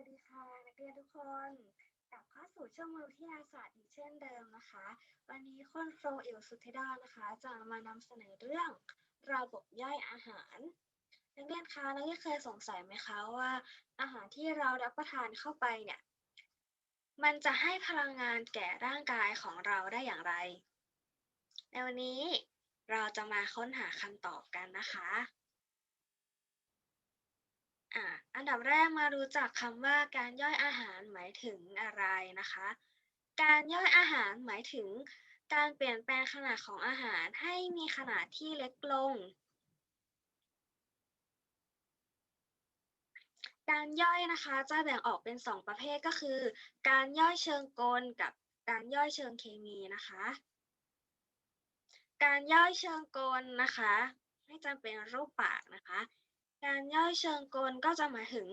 วัสดีค่ะนักเรียนทุกคนกลับเข้าสู่ช่วงวิทยาศาสตร์อีกเช่นเดิมนะคะ วันนี้คุณครูอิวสุธิดานะคะจะมานำเสนอเรื่องระบบย่อยอาหาร นักเรียนคะนักเรียนเคยสงสัยไหมคะว่าอาหารที่เรารับประทานเข้าไปเนี่ยมันจะให้พลังงานแก่ร่างกายของเราได้อย่างไร ในวันนี้เราจะมาค้นหาคำตอบกันนะคะ อะอันดับแรกมารู้จักคำว่าการย่อยอาหารหมายถึงอะไรนะคะ การย่อยอาหารหมายถึง การเปลี่ยนแปลงขนาดของอาหารให้มีขนาดที่เล็กลง การย่อยนะคะจะแบ่งออกเป็น 2 ประเภทก็คือ การย่อยเชิงกลกับการย่อยเชิงเคมีนะคะ การย่อยเชิงกลนะคะ ไม่จำเป็นรูปปากนะคะ การย่อยเชิงกลก็จะหมายถึง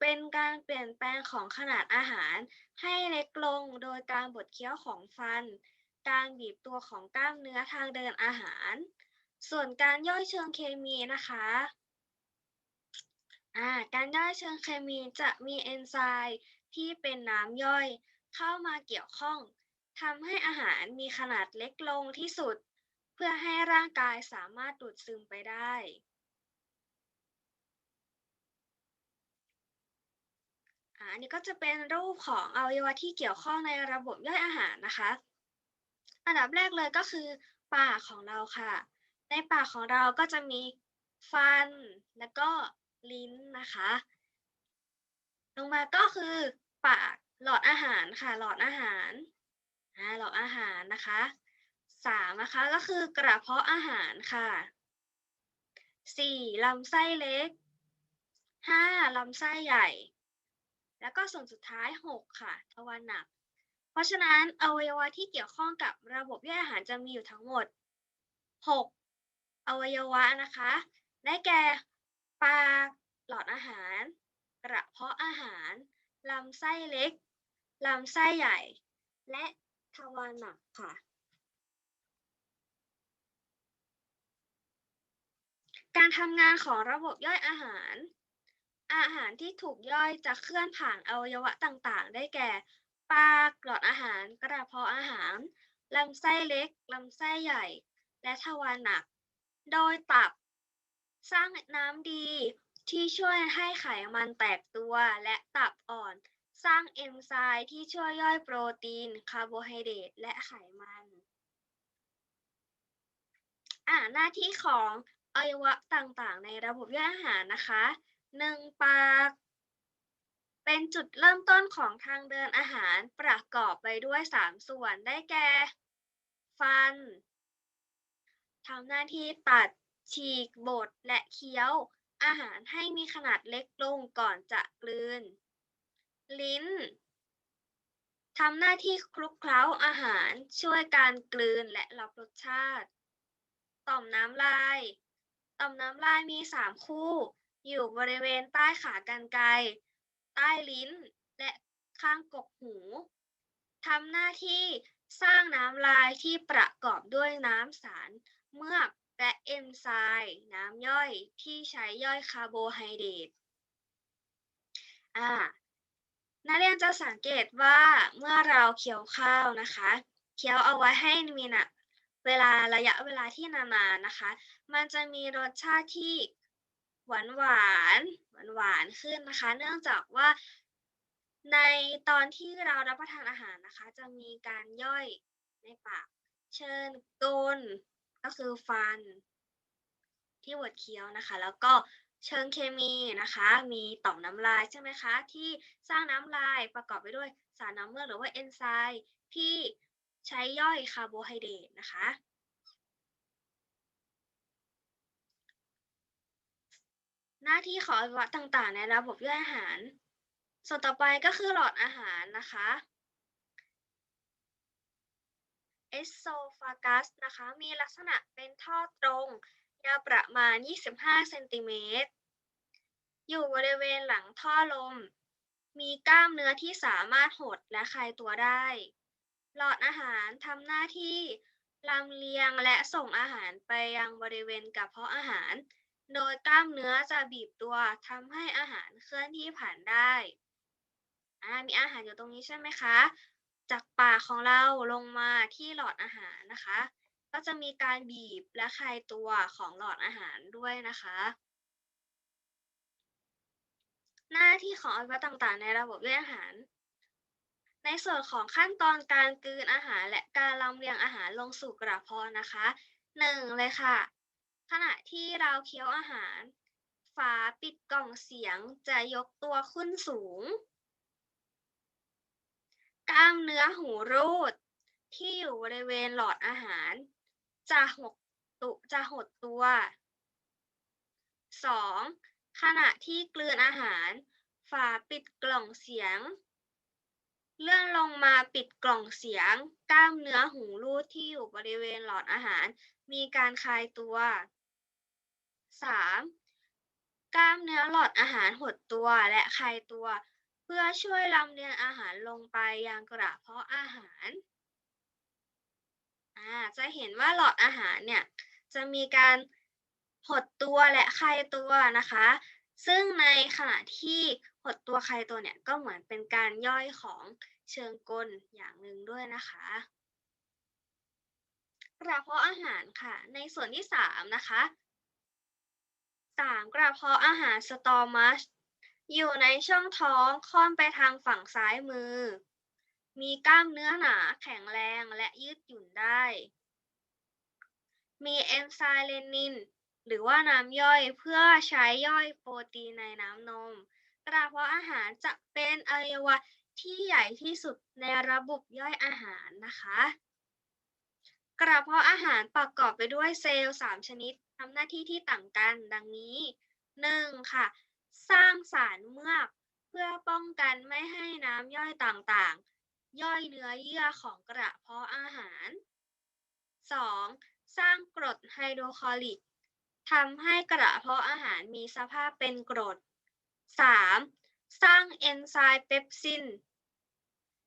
เป็นการเปลี่ยนแปลงของขนาดอาหาร ให้เล็กลงโดยการบดเคี้ยวของฟัน การบีบตัวของกล้ามเนื้อทางเดินอาหาร ส่วนการย่อยเชิงเคมีนะคะาการย่อยเชิงเคมีจะมีเอนไซม์ที่เป็นน้ำย่อยเข้ามาเกี่ยวข้องทำให้อาหารมีขนาดเล็กลงที่สุด เพื่อให้ร่างกายสามารถดูดซึมไปได้ อันนี้ก็จะเป็นรูปของอวัยวะที่เกี่ยวข้องในระบบย่อยอาหารนะคะ อันดับแรกเลยก็คือปากของเราค่ะ ในปากของเราก็จะมีฟันแล้วก็ลิ้นนะคะ ลงมาก็คือปากหลอดอาหารค่ะ หลอดอาหารอ่าหลอดอาหารนะคะสามนะคะก็คือกระเพาะอาหารค่ะสี่ลำไส้เล็กห้าลำไส้ใหญ่ แล้วก็ส่วนสุดท้ายหกค่ะ ทวารหนัก เพราะฉะนั้นอวัยวะที่เกี่ยวข้องกับระบบย่อยอาหารจะมีอยู่ทั้งหมดหกอวัยวะนะคะ ได้แก่ ปาก หลอดอาหาร กระเพาะอาหาร ลำไส้เล็ก ลำไส้ใหญ่ และทวารหนักค่ะ การทำงานของระบบย่อยอาหาร อาหารที่ถูกย่อยจะเคลื่อนผ่านอวัยวะต่างๆ ได้แก่ ปากหลอดอาหาร กระเพาะอาหาร ลำไส้เล็ก ลำไส้ใหญ่ และทวารหนัก โดยตับ สร้างน้ำดีที่ช่วยให้ไขมันแตกตัวและตับอ่อน สร้างเอนไซม์ที่ช่วยย่อยโปรตีน คาร์โบไฮเดรตและไขมันอ่าหน้าที่ของอวัยวะต่างๆ ในระบบย่อยอาหารนะคะ หนึ่งปาก เป็นจุดเริ่มต้นของทางเดินอาหารประกอบไปด้วย3ส่วนได้แก่ ฟันทำหน้าที่ตัด ฉีกบดและเคี้ยว อาหารให้มีขนาดเล็กลงก่อนจะกลืน ลิ้นทำหน้าที่คลุกเคล้าอาหารช่วยการกลืนและรับรสชาติ ต่อมน้ำลาย ต่อมน้ำลายมี 3 คู่ อยู่บริเวณใต้ขากรรไกรใต้ลิ้น และข้างกกหูทำหน้าที่สร้างน้ำลายที่ประกอบด้วยน้ำสาร เมือกและเอนไซม์น้ำย่อยที่ใช้ย่อยคาร์โบไฮเดรตอ่านักเรียนจะสังเกตว่าเมื่อเราเคี้ยวข้าวนะคะ เคี้ยวเอาไว้ให้มีนะเวลาระยะเวลาที่นานๆนะคะ มันจะมีรสชาติที่ หวานหวานหวานหวานขึ้นนะคะ เนื่องจากว่าในตอนที่เรารับประทานอาหารนะคะ จะมีการย่อยในปาก เชิญกลก็คือฟัน ที่บดเคี้ยวนะคะ แล้วก็เชิงเคมีนะคะ มีต่อมน้ำลายใช่ไหมคะ ที่สร้างน้ำลายประกอบไปด้วยสารน้ำเมือกหรือว่าเอนไซม์ที่ใช้ย่อยคาร์โบไฮเดรตนะคะ หน้าที่ของอวัยวะต่างๆ ในระบบย่อยอาหาร ส่วนต่อไปก็คือหลอดอาหารนะคะเอสโซฟากัสนะคะมีลักษณะเป็นท่อตรง ยาวประมาณ 25 เซนติเมตร อยู่บริเวณหลังท่อลม มีกล้ามเนื้อที่สามารถหดและคลายตัวได้ หลอดอาหารทำหน้าที่ลำเลียงและส่งอาหารไปยังบริเวณกระเพาะอาหาร โดยกล้ามเนื้อจะบีบตัวทำให้อาหารเคลื่อนที่ผ่านได้ อ่า มีอาหารอยู่ตรงนี้ใช่ไหมคะ จากปากของเราลงมาที่หลอดอาหารนะคะ ก็จะมีการบีบและคลายตัวของหลอดอาหารด้วยนะคะ หน้าที่ของอวัยวะต่างๆ ในระบบย่อยอาหาร ในส่วนของขั้นตอนการกลืนอาหารและการลำเลียงอาหารลงสู่กระเพาะนะคะหนึ่งเลยค่ะ ขณะที่เราเคี้ยวอาหาร ฝาปิดกล่องเสียงจะยกตัวขึ้นสูง กล้ามเนื้อหูรูด ที่อยู่บริเวณหลอดอาหาร จะหดตุจะหดตัว 2. ขณะที่กลืนอาหาร ฝาปิดกล่องเสียง เลื่อนลงมาปิดกล่องเสียง กล้ามเนื้อหูรูดที่อยู่บริเวณหลอดอาหาร มีการคลายตัว 3. กล้ามเนื้อหลอดอาหารหดตัวและคลายตัว เพื่อช่วยลำเลียงอาหารลงไปยังกระเพาะอาหารอ่าจะเห็นว่าหลอดอาหารเนี่ยจะมีการหดตัวและคลายตัวนะคะ ซึ่งในขณะที่หดตัวคลายตัวเนี่ยก็เหมือนเป็นการย่อยของเชิงกลอย่างหนึ่งด้วยนะคะกระเพาะอาหารค่ะ ในส่วนที่สามนะคะ สามกระเพาะอาหารสตอมัสอยู่ในช่องท้องค่อนไปทางฝั่งซ้ายมือ มีกล้ามเนื้อหนาแข็งแรงและยืดหยุ่นได้ มีเอนไซม์เลนิน หรือว่าน้ำย่อยเพื่อใช้ย่อยโปรตีนในน้ำนม กระเพาะอาหารจะเป็นอวัยวะที่ใหญ่ที่สุดในระบบย่อยอาหารนะคะ กระเพาะอาหารประกอบไปด้วยเซลล์ 3 ชนิด ทำหน้าที่ที่ต่างกันดังนี้ 1. ค่ะ สร้างสารเมือกเพื่อป้องกันไม่ให้น้ำย่อยต่างๆ ย่อยเนื้อเยื่อของกระเพาะอาหาร 2. สร้างกรดไฮโดรคลอริกทำให้กระเพาะอาหารมีสภาพเป็นกรด 3. สร้างเอนไซม์เปปซิน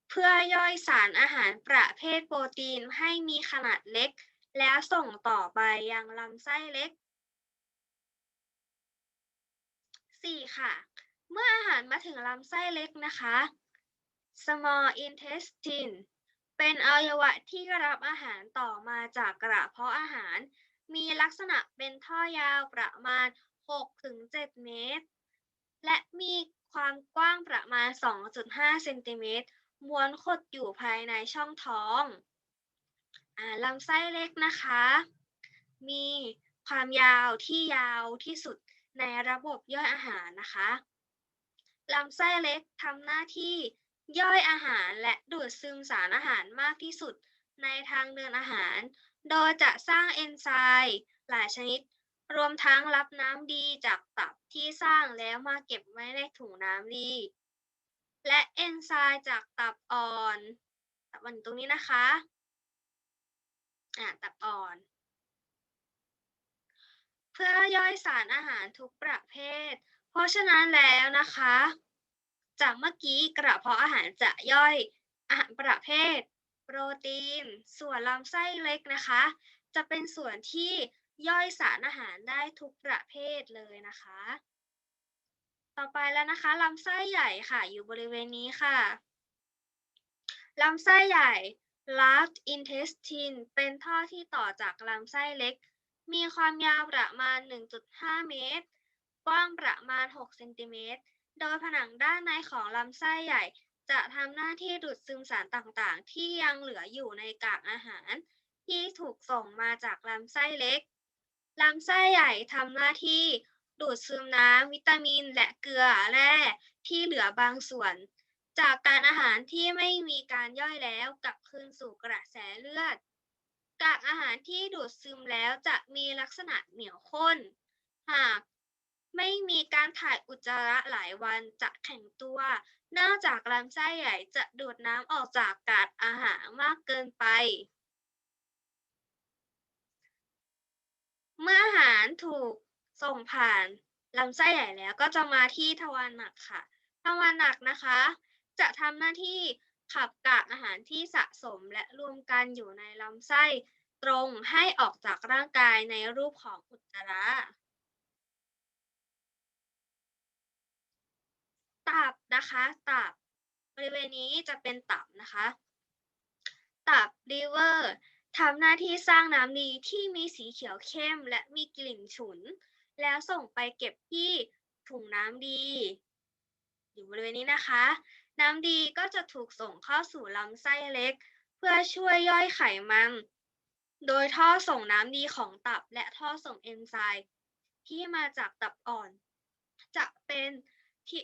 เพื่อย่อยสารอาหารประเภทโปรตีนให้มีขนาดเล็ก แล้วส่งต่อไปยังลำไส้เล็ก 4. ค่ะ เมื่ออาหารมาถึงลำไส้เล็กนะคะ small intestine เป็นอวัยวะที่รับอาหารต่อมาจากกระเพาะอาหาร มีลักษณะเป็นท่อยาวประมาณ 6-7 เมตร และมีความกว้างประมาณ 2.5 เซนติเมตรม้วนขดอยู่ภายในช่องท้อง ลำไส้เล็กนะคะ มีความยาวที่ยาวที่สุดในระบบย่อยอาหารนะคะ ลำไส้เล็กทำหน้าที่ย่อยอาหารและดูดซึมสารอาหารมากที่สุดในทางเดินอาหาร โดยจะสร้างเอนไซม์หลายชนิด รวมทั้งรับน้ำดีจากตับที่สร้างแล้วมาเก็บไว้ในถุงน้ำดี และเอนไซม์จากตับอ่อนตับอ่อนตรงนี้นะคะ อ่าตับอ่อน เพื่อย่อยสารอาหารทุกประเภท เพราะฉะนั้นแล้วนะคะ จากเมื่อกี้กระเพาะอาหารจะย่อยอาหารประเภท โปรตีน ส่วนลำไส้เล็กนะคะ จะเป็นส่วนที่ย่อยสารอาหารได้ทุกประเภทเลยนะคะ ต่อไปแล้วนะคะลำไส้ใหญ่ค่ะ อยู่บริเวณนี้ค่ะลำไส้ใหญ่ large intestine เป็นท่อที่ต่อจากลำไส้เล็ก มีความยาวประมาณ 1.5 เมตร กว้างประมาณ 6 เซนติเมตร โดยผนังด้านในของลำไส้ใหญ่ จะทำหน้าที่ดูดซึมสารต่างๆ ที่ยังเหลืออยู่ในกากอาหาร ที่ถูกส่งมาจากลำไส้เล็ก ลำไส้ใหญ่ทำหน้าที่ดูดซึมน้ำวิตามินและเกลือแร่ที่เหลือบางส่วน จากการอาหารที่ไม่มีการย่อยแล้วกลับคืนสู่กระแสเลือด กากอาหารที่ดูดซึมแล้วจะมีลักษณะเหนียวข้น หากไม่มีการถ่ายอุจจาระหลายวันจะแข็งตัว เนื่องจากลำไส้ใหญ่จะดูดน้ำออกจากกากอาหารมากเกินไป เมื่ออาหารถูกส่งผ่านลำไส้ใหญ่แล้วก็จะมาที่ทวารหนักค่ะทวารหนักนะคะ จะทำหน้าที่ขับกากอาหารที่สะสมและรวมกันอยู่ในลำไส้ตรงให้ออกจากร่างกายในรูปของอุจจาระตับนะคะตับบริเวณนี้จะเป็นตับนะคะ ตับ liver ทำหน้าที่สร้างน้ำดีที่มีสีเขียวเข้มและมีกลิ่นฉุน แล้วส่งไปเก็บที่ถุงน้ำดี อยู่บริเวณนี้นะคะ น้ำดีก็จะถูกส่งเข้าสู่ลำไส้เล็ก เพื่อช่วยย่อยไขมัน โดยท่อส่งน้ำดีของตับและท่อส่งเอนไซม์ที่มาจากตับอ่อน จะเป็นที่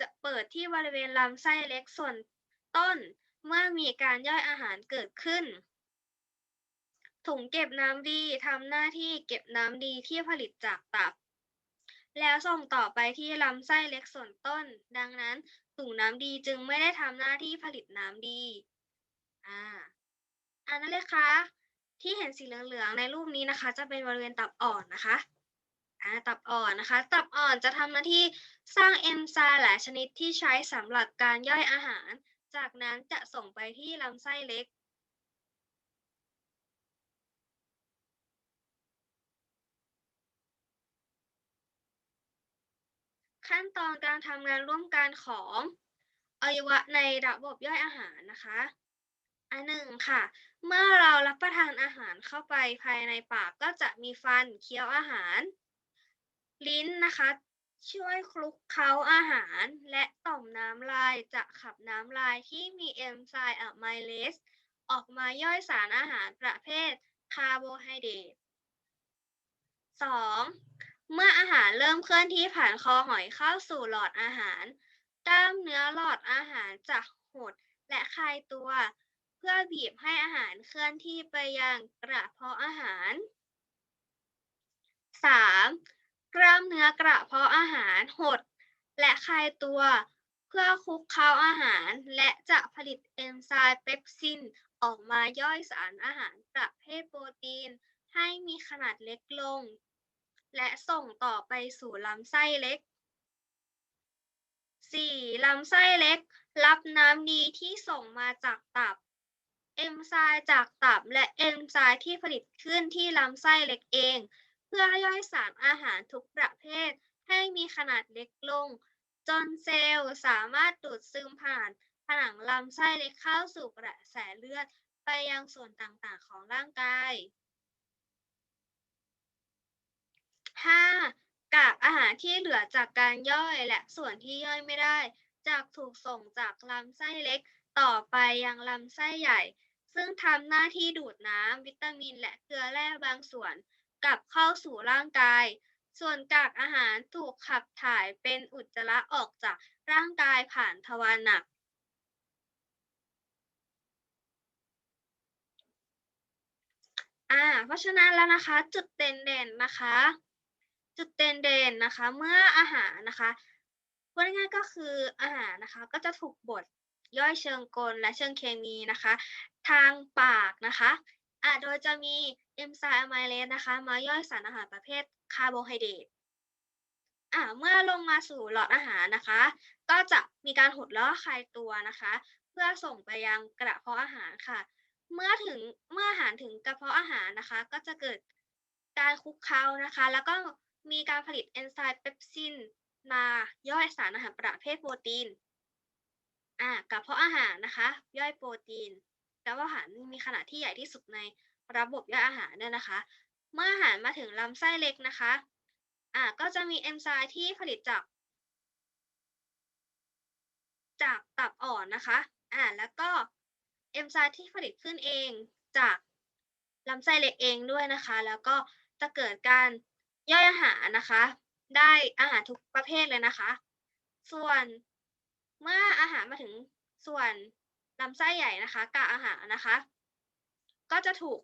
จะเปิดที่บริเวณลำไส้เล็กส่วนต้นเมื่อมีการย่อยอาหารเกิดขึ้น ถุงเก็บน้ำดีทำหน้าที่เก็บน้ำดีที่ผลิตจากตับ แล้วส่งต่อไปที่ลำไส้เล็กส่วนต้น ดังนั้นถุงน้ำดีจึงไม่ได้ทำหน้าที่ผลิตน้ำดีอ่าอันนั้นเลยคะที่เห็นสีเหลืองๆในรูปนี้นะคะ จะเป็นบริเวณตับอ่อนนะคะอ่าตับอ่อนนะคะ ตับอ่อนจะทำหน้าที่สร้างเอนไซม์หลายชนิดที่ใช้สำหรับการย่อยอาหาร จากนั้นจะส่งไปที่ลำไส้เล็ก ขั้นตอนการทำงานร่วมกันของอวัยวะในระบบย่อยอาหารนะคะ อันหนึ่งค่ะ เมื่อเรารับประทานอาหารเข้าไปภายในปากก็จะมีฟันเคี้ยวอาหาร ลิ้นนะคะ ช่วยคลุกเคล้าอาหาร และต่อมน้ำลายจะขับน้ำลายที่มีเอนไซม์อะไมเลสออกมาย่อยสารอาหารประเภทคาร์โบไฮเดรต 2. เมื่ออาหารเริ่มเคลื่อนที่ผ่านคอหอยเข้าสู่หลอดอาหาร กล้ามเนื้อหลอดอาหารจะหดและคลายตัว เพื่อบีบให้อาหารเคลื่อนที่ไปยังกระเพาะอาหาร 3. กล้ามเนื้อกระเพาะอาหารหด และคลายตัว เพื่อคลุกเคล้าอาหาร และจะผลิตเอนไซม์เปปซินออกมาย่อยสารอาหารประเภทโปรตีน ให้มีขนาดเล็กลง และส่งต่อไปสู่ลำไส้เล็ก 4. ลำไส้เล็ก รับน้ำดีที่ส่งมาจากตับ เอนไซม์จากตับและเอนไซม์ที่ผลิตขึ้นที่ลำไส้เล็กเอง เพื่อย่อยสารอาหารทุกประเภท ให้มีขนาดเล็กลง จนเซลล์สามารถดูดซึมผ่านผนังลำไส้เล็กเข้าสู่กระแสเลือด ไปยังส่วนต่างๆของร่างกาย 5. กากอาหารที่เหลือจากการย่อยและส่วนที่ย่อยไม่ได้จะถูกส่งจากลำไส้เล็กต่อไปยังลำไส้ใหญ่ ซึ่งทำหน้าที่ดูดน้ำวิตามินและเกลือแร่บางส่วน กลับเข้าสู่ร่างกาย ส่วนกากอาหารถูกขับถ่ายเป็นอุจจาระออกจากร่างกายผ่านทวารหนักอ่าเพราะฉะนั้นแล้วนะคะจุดเด่นๆนะคะ จุดเด่นๆนนะคะ เมื่ออาหารนะคะพูดง่ายๆก็คืออาหารนะคะก็จะถูกบดย่อยเชิงกลและเชิงเคมีนะคะ ทางปากนะคะอ่าโดยจะมีเอนไซม์อะไมเลสนะคะ มาย่อยสารอาหารประเภทคาร์โบไฮเดรตอ่าเมื่อลงมาสู่หลอดอาหารนะคะ ก็จะมีการหดแล้วคลายตัวนะคะ เพื่อส่งไปยังกระเพาะอาหารค่ะ เมื่อถึงเมื่ออาหารถึงกระเพาะอาหารนะคะ ก็จะเกิดการคุกเคล้านะคะ แล้วก็ มีการผลิตเอนไซม์เปปซินมาย่อยสารอาหารประเภทโปรตีนอ่ากระเพาะอาหารนะคะ ย่อยโปรตีนกระเพาะอาหารมีขนาดที่ใหญ่ที่สุดในระบบย่อยอาหารเนี่ยนะคะ เมื่ออาหารมาถึงลำไส้เล็กนะคะอ่าก็จะมีเอนไซม์ที่ผลิตจาก จากตับอ่อนนะคะอ่าแล้วก็เอนไซม์ที่ผลิตขึ้นเองจากลำไส้เล็กเองด้วยนะคะ แล้วก็จะเกิดการ ย่อยอาหารนะคะ ได้อาหารทุกประเภทเลยนะคะ ส่วนเมื่ออาหารมาถึงส่วนลำไส้ใหญ่นะคะกากอาหารนะคะ ก็จะถูก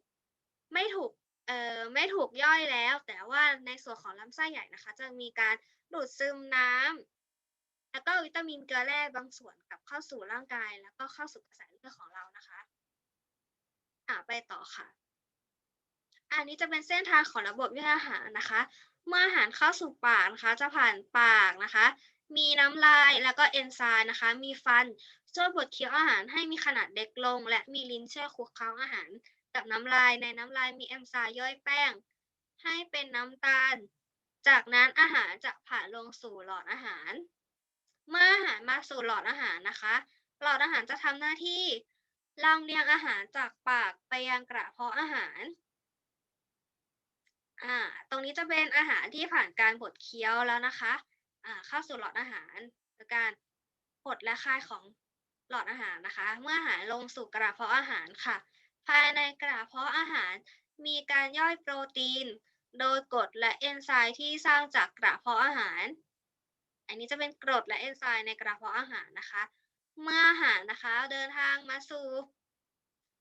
ไม่ถูกเอ่อไม่ถูกย่อยแล้ว แต่ว่าในส่วนของลำไส้ใหญ่นะคะ จะมีการดูดซึมน้ำแล้วก็วิตามินเกลือแร่บางส่วนกลับเข้าสู่ร่างกาย แล้วก็เข้าสู่กระแสเลือดของเรานะคะอ่าไปต่อค่ะ อันนี้จะเป็นเส้นทางของระบบย่อยอาหารนะคะ เมื่ออาหารเข้าสู่ปากนะคะ จะผ่านปากนะคะ มีน้ำลายแล้วก็เอนไซม์นะคะ มีฟันช่วยบดเคี้ยวอาหารให้มีขนาดเล็กลง และมีลิ้นช่วยคลุกเคล้าอาหาร กับน้ำลายในน้ำลายมีเอนไซม์ย่อยแป้ง ให้เป็นน้ำตาล จากนั้นอาหารจะผ่านลงสู่หลอดอาหาร เมื่ออาหารมาสู่หลอดอาหารนะคะ หลอดอาหารจะทำหน้าที่ลำเลียงอาหารจากปากไปยังกระเพาะอาหาร อ่า ตรงนี้จะเป็นอาหารที่ผ่านการบดเคี้ยวแล้วนะคะ อ่า เข้าสู่หลอดอาหารโดยการหดและคายของหลอดอาหารนะคะ เมื่ออาหารลงสู่กระเพาะอาหารค่ะ ภายในกระเพาะอาหารมีการย่อยโปรตีน โดยกรดและเอนไซม์ที่สร้างจากกระเพาะอาหาร อันนี้จะเป็นกรดและเอนไซม์ในกระเพาะอาหารนะคะ เมื่ออาหารนะคะเดินทางมาสู่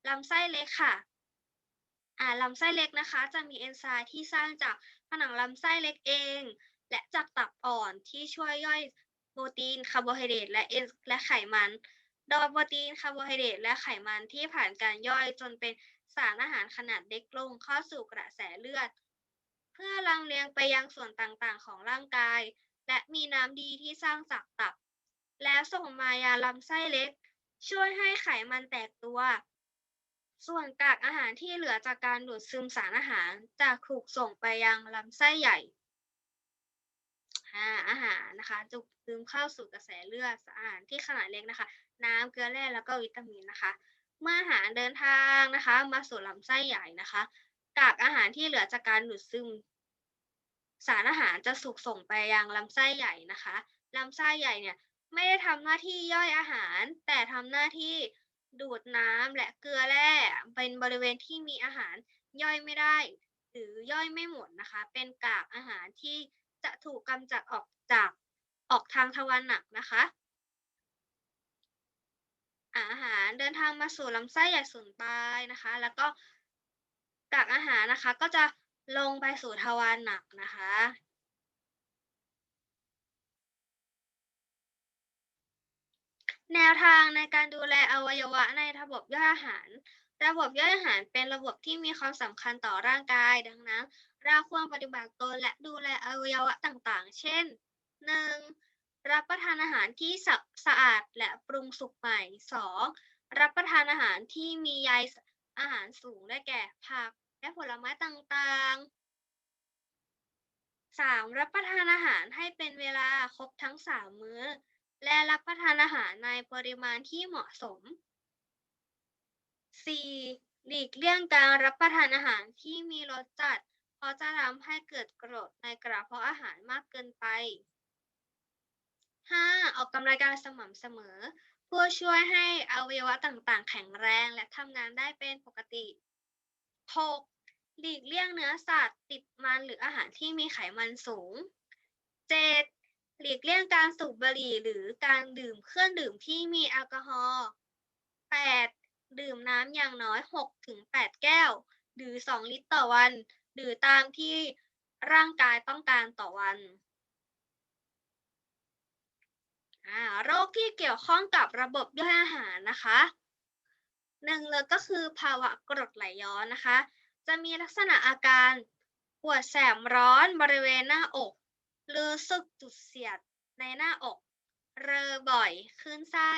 ลำไส้เล็กค่ะ อ่าลำไส้เล็กนะคะ จะมีเอนไซม์ที่สร้างจากผนังลำไส้เล็กเอง และจากตับอ่อนที่ช่วยย่อยโปรตีนคาร์โบไฮเดรตและเอนและไขมัน โดยโปรตีนคาร์โบไฮเดรตและไขมันที่ผ่านการย่อยจนเป็นสารอาหารขนาดเล็กลงเข้าสู่กระแสเลือด เพื่อลำเลียงไปยังส่วนต่างๆ ของร่างกาย และมีน้ำดีที่สร้างจากตับ แล้วส่งมายังลำไส้เล็ก ช่วยให้ไขมันแตกตัว ส่วนกากอาหารที่เหลือจากการดูดซึมสารอาหารจะถูกส่งไปยังลำไส้ใหญ่อาอาหารนะคะจะซึมเข้าสู่กระแสเลือดสารอาหารที่ขนาดเล็กนะคะ น้ำเกลือแร่แล้วก็วิตามินนะคะ เมื่ออาหารเดินทางนะคะ มาสู่ลำไส้ใหญ่นะคะ กากอาหารที่เหลือจากการดูดซึม สารอาหารจะถูกส่งไปยังลำไส้ใหญ่นะคะลำไส้ใหญ่เนี่ยไม่ได้ทำหน้าที่ย่อยอาหาร แต่ทำหน้าที่ ดูดน้ำและเกลือแร่เป็นบริเวณที่มีอาหารย่อยไม่ได้ หรือย่อยไม่หมดนะคะ เป็นกากอาหารที่จะถูกกำจัดออกจากออกทางทวารหนักนะคะอาหารเดินทางมาสู่ลำไส้ใหญ่ส่วนปลายนะคะ แล้วก็กากอาหารนะคะก็จะลงไปสู่ทวารหนักนะคะ แนวทางในการดูแลอวัยวะในระบบย่อยอาหาร ระบบย่อยอาหารเป็นระบบที่มีความสำคัญต่อร่างกาย ดังนั้น เราควรปฏิบัติตนและดูแลอวัยวะต่างๆ เช่น 1. รับประทานอาหารที่สะสะอาดและปรุงสุกใหม่ 2. รับประทานอาหารที่มีใยอาหารสูงได้แก่ผัก และผลไม้ต่างๆ 3. รับประทานอาหารให้เป็นเวลาครบทั้ง 3 มื้อ และรับประทานอาหารในปริมาณที่เหมาะสม 4. หลีกเลี่ยงการรับประทานอาหารที่มีรสจัด เพราะจะทำให้เกิดกรดในกระเพาะอาหารมากเกินไป 5. ออกกำลังกายสม่ำเสมอเพื่อช่วยให้อวัยวะต่างๆ แข็งแรงและทำงานได้เป็นปกติ 6. หลีกเลี่ยงเนื้อสัตว์ ติดมันหรืออาหารที่มีไขมันสูง 7. หลีกเลี่ยงการสูบบุหรี่หรือการดื่มเครื่องดื่มที่มีแอลกอฮอล์ 8. ดื่มน้ำอย่างน้อย 6-8 แก้ว หรือ 2 ลิตรต่อวัน หรือตามที่ร่างกายต้องการต่อวัน โรคที่เกี่ยวข้องกับระบบย่อยอาหารนะคะหนึ่งเลยก็คือภาวะกรดไหลย้อนนะคะ จะมีลักษณะอาการปวดแสบร้อนบริเวณหน้าอก รู้สึกจุดเสียดในหน้าอก เรอบ่อยคลื่นไส้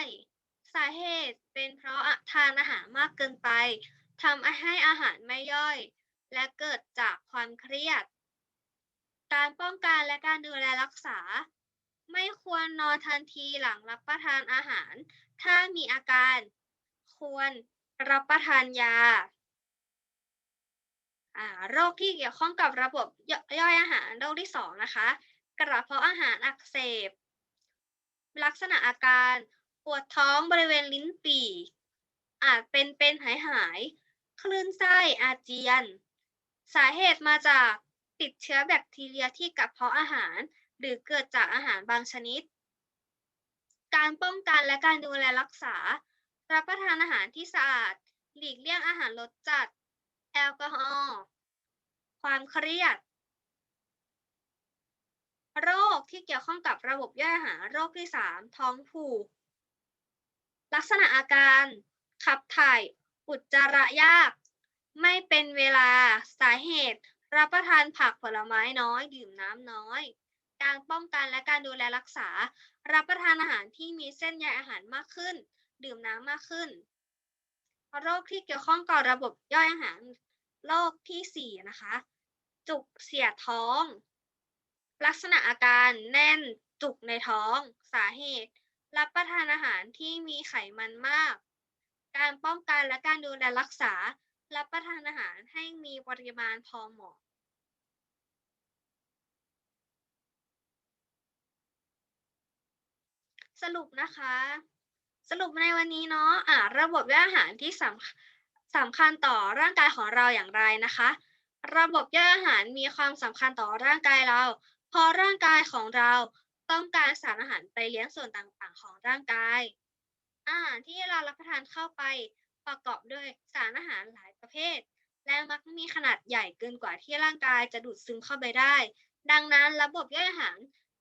สาเหตุเป็นเพราะทานอาหารมากเกินไปทำให้อาหารไม่ย่อย และเกิดจากความเครียด การป้องกันและการดูแลรักษา ไม่ควรนอนทันทีหลังรับประทานอาหาร ถ้ามีอาการ ควรรับประทานยาโรคที่เกี่ยวข้องกับระบบย่อยอาหารโรคที่สองนะคะ ระเพาะอาหารอักเสบ ลักษณะอาการปวดท้องบริเวณลิ้นปี่ อาจเป็นเป็นหายหาย คลื่นไส้อาเจียน สาเหตุมาจากติดเชื้อแบคทีเรียที่กระเพาะอาหาร หรือเกิดจากอาหารบางชนิด การป้องกันและการดูแลรักษา รับประทานอาหารที่สะอาด หลีกเลี่ยงอาหารรสจัด แอลกอฮอล์ ความเครียด โรคที่เกี่ยวข้องกับระบบย่อยอาหารโรคที่ 3 ท้องผูก ลักษณะอาการขับถ่ายอุจจาระยาก ไม่เป็นเวลาสาเหตุ รับประทานผักผลไม้น้อย ดื่มน้ำน้อย การป้องกันและการดูแลรักษา รับประทานอาหารที่มีเส้นใยอาหารมากขึ้น ดื่มน้ำมากขึ้น โรคที่เกี่ยวข้องกับระบบย่อยอาหาร โรคที่ 4 นะคะ จุกเสียท้อง ลักษณะอาการแน่นจุกในท้อง สาเหตุ รับประทานอาหารที่มีไขมันมาก การป้องกันและการดูแลรักษา รับประทานอาหารให้มีปริมาณพอเหมาะสรุปนะคะ สรุปในวันนี้เนาะอ่าระบบย่อยอาหารที่สำสำคัญต่อร่างกายของเราอย่างไรนะคะ ระบบย่อยอาหารมีความสำคัญต่อร่างกายเรา เพราะร่างกายของเราต้องการสารอาหารไปเลี้ยงส่วนต่างๆ ของร่างกาย อาหารที่เรารับประทานเข้าไปประกอบด้วยสารอาหารหลายประเภท และมักมีขนาดใหญ่เกินกว่าที่ร่างกายจะดูดซึมเข้าไปได้ ดังนั้นระบบย่อยอาหาร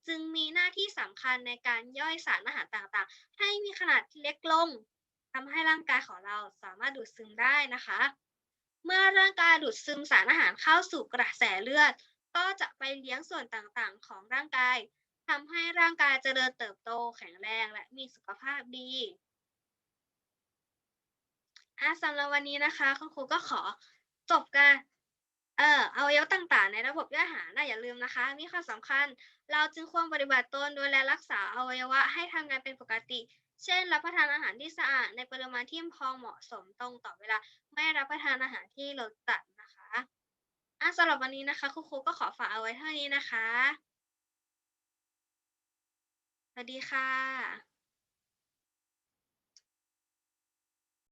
จึงมีหน้าที่สำคัญในการย่อยสารอาหารต่างๆ ให้มีขนาดเล็กลงทำให้ร่างกายของเราสามารถดูดซึมได้นะคะ เมื่อร่างกายดูดซึมสารอาหารเข้าสู่กระแสเลือด ก็จะไปเลี้ยงส่วนต่างๆ ของร่างกายทำให้ร่างกายเจริญเติบโตแข็งแรงและมีสุขภาพดีอะสำหรับวันนี้นะคะคุณครูก็ขอจบการเอ่ออวัยวะต่างๆ ในระบบย่อยอาหารนะอย่าลืมนะคะ มีความสำคัญ เราจึงควรปฏิบัติตนดูแลรักษาอวัยวะให้ทำงานเป็นปกติ เช่น รับประทานอาหารที่สะอาดในปริมาณที่พอเหมาะสมตรงต่อเวลา ไม่รับประทานอาหารที่รสจัดนะคะ อะสำหรับวันนี้นะคะครูครูก็ขอฝากเอาไว้เท่านี้นะคะ สวัสดีค่ะ